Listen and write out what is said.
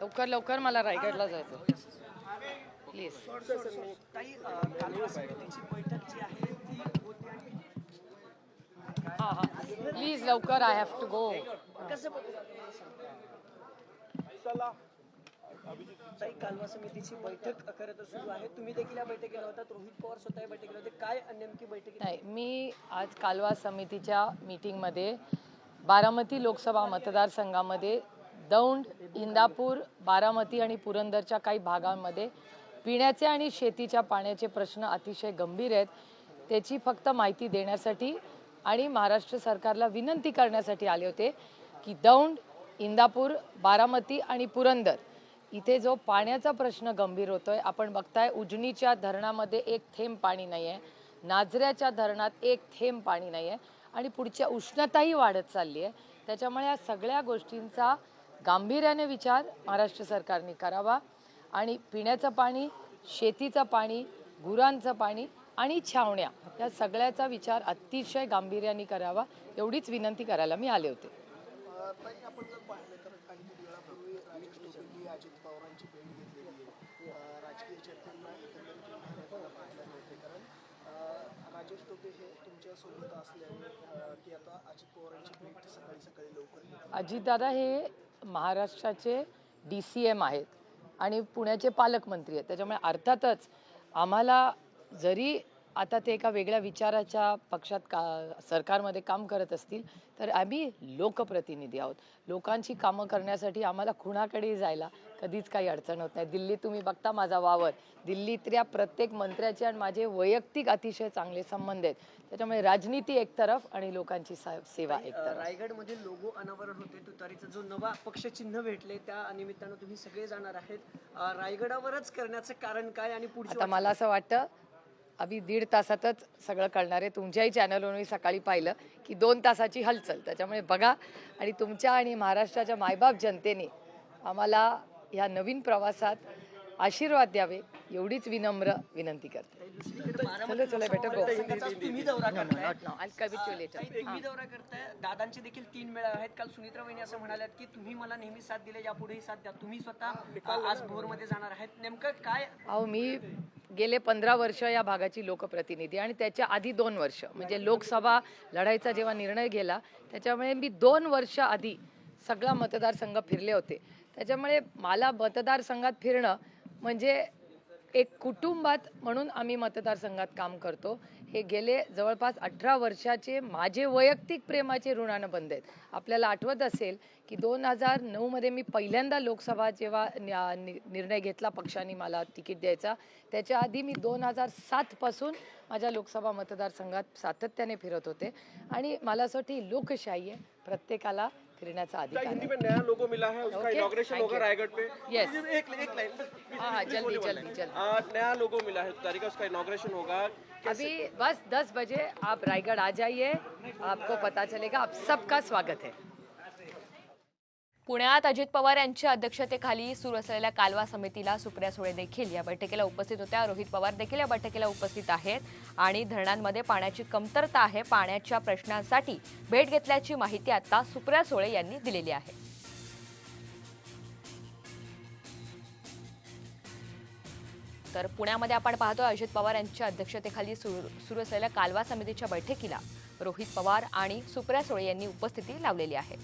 लवकर लवकर मला रायगडला जायचं प्लीज ताई अ, कालवा समितीची बैठक जी आहे ती होती आणि हां हां. प्लीज लवकर. आय हॅव टू गो ताई कालवा समितीची बैठक खरं तर सुरू आहे. तुम्ही देखील या बैठकीला होतात रोहित पवार स्वतः या बैठकीला होते. काय नेमकी बैठकी नाही मी आज कालवा समितीच्या मीटिंगमध्ये बारामती लोकसभा मतदारसंघामध्ये दौंड इंदापूर बारामती आणि पुरंदरच्या काही भागांमध्ये पिण्याचे आणि शेतीच्या पाण्याचे प्रश्न अतिशय गंभीर आहेत. त्याची फक्त माहिती देण्यासाठी आणि महाराष्ट्र सरकारला विनंती करण्यासाठी आले होते की दौंड इंदापूर बारामती आणि पुरंदर इथे जो पाण्याचा प्रश्न गंभीर होतोय आपण बघताय उजनीच्या धरणामध्ये एक थेंब पाणी नाही आहे नाझऱ्याच्या धरणात एक थेंब पाणी नाही आहे आणि पुढच्या उष्णताही वाढत चालली आहे त्याच्यामुळे या सगळ्या गोष्टींचा गांभीर्याने विचार महाराष्ट्र सरकारने करावा आणि पिण्याचं पाणी शेतीचं पाणी गुरांचं पाणी आणि छावण्या या सगळ्याचा विचार अतिशय गांभीर्याने करावा एवढीच विनंती करायला मी आले होते. राजेश टोपे हे असल्याने की आता अजित पवारांची भेट सकाळी सकाळी लवकर अजितदादा हे महाराष्ट्राचे डी सी एम आहेत आणि पुण्याचे पालकमंत्री आहेत. त्याच्यामुळे अर्थातच आम्हाला जरी आता ते एका वेगळ्या विचाराच्या पक्षात का सरकारमध्ये काम करत असतील तर आम्ही लोकप्रतिनिधी आहोत. लोकांची कामं करण्यासाठी आम्हाला कुणाकडेही जायला कधीच काही अडचण होत नाही. दिल्लीत तुम्ही बघता माझा वावर. दिल्लीतल्या प्रत्येक मंत्र्याचे आणि माझे वैयक्तिक अतिशय चांगले संबंध आहेत. त्याच्यामुळे राजनीती एक तरफ आणि लोकांची सेवा एक तरफ. रायगडमध्ये लोगो अनावरण होते तुतारीचं जो नवा पक्षचिन्ह भेटले त्या निमित्तानं तुम्ही सगळे जाणार आहेत. रायगडावरच करण्याचं कारण काय आणि पुढची आता मला असं वाटतं अभि दीड तासातच सगळं कळणार आहे. तुमच्याही चॅनलवर मी सकाळी पाहिलं की दोन तासाची हलचल. त्याच्यामुळे बघा आणि तुमच्या आणि महाराष्ट्राच्या मायबाप जनतेने आम्हाला ह्या नवीन प्रवासात आशीर्वाद द्यावे एवढीच विनम्र विनंती करते. चलो चलो बेटा गो मतदारसंघाचाच तुम्ही दौरा करताय. लेटर तुम्ही दौरा करताय. दादांचे देखील तीन वेळा आहेत. काल सुनित्रा वहिनी असं म्हणाल्यात की तुम्ही मला नेहमी साथ दिले यापुढेही साथ द्या. तुम्ही स्वतः आज भोरमध्ये जाणार आहेत. नेमकं काय अहो मी गेले पंधरा वर्ष या भागाची लोकप्रतिनिधी आणि त्याच्या आधी दोन वर्ष. म्हणजे लोकसभा लढाईचा जेव्हा निर्णय गेला त्याच्यामुळे मी दोन वर्ष आधी सगळा मतदारसंघ फिरले होते. त्याच्यामुळे मला मतदारसंघात फिरणं म्हणजे एक कुटुंबात म्हणून आम्ही मतदारसंघात काम करतो. हे गेले जवळपास अठरा वर्षाचे माझे वैयक्तिक प्रेमाचे ऋणानं बंद आहेत. आपल्याला आठवत असेल की दोन हजार नऊमध्ये मी पहिल्यांदा लोकसभा जेव्हा न्या- नि- निर्णय घेतला पक्षाने मला तिकीट द्यायचा त्याच्या आधी मी दोन हजार सातपासून माझ्या लोकसभा मतदारसंघात सातत्याने फिरत होते. आणि मला असं वाटतं ही लोकशाही आहे. प्रत्येकाला फिरण्याचा अधिकार हिंदी में नया लोगो मिला है? उसका Okay, इनॉग्रेशन होगा रायगढ़ पे। Yes. एक एक लाइन हाँ हाँ जल्दी जल्दी जल्दी। आ, नया लोगो मिला है तारीख उसका इनॉग्रेशन होगा। अभी बस दस बजे आप रायगढ़ आ जाइए आपको पता चलेगा आप सबका स्वागत है। पुण्यात अजित पवार यांच्या अध्यक्षतेखाली सुरू असलेल्या कालवा समितीला सुप्रिया सुळे देखील या बैठकीला उपस्थित होत्या. रोहित पवार देखील या बैठकीला उपस्थित आहेत आणि धरणांमध्ये पाण्याची कमतरता आहे. पाण्याच्या प्रश्नांसाठी भेट घेतल्याची माहिती आता सुप्रिया सुळे यांनी दिलेली आहे. तर पुण्यामध्ये आपण पाहतोय अजित पवार यांच्या अध्यक्षतेखाली सुरू सुरू असलेल्या कालवा समितीच्या बैठकीला रोहित पवार आणि सुप्रिया सुळे यांनी उपस्थिती लावलेली आहे.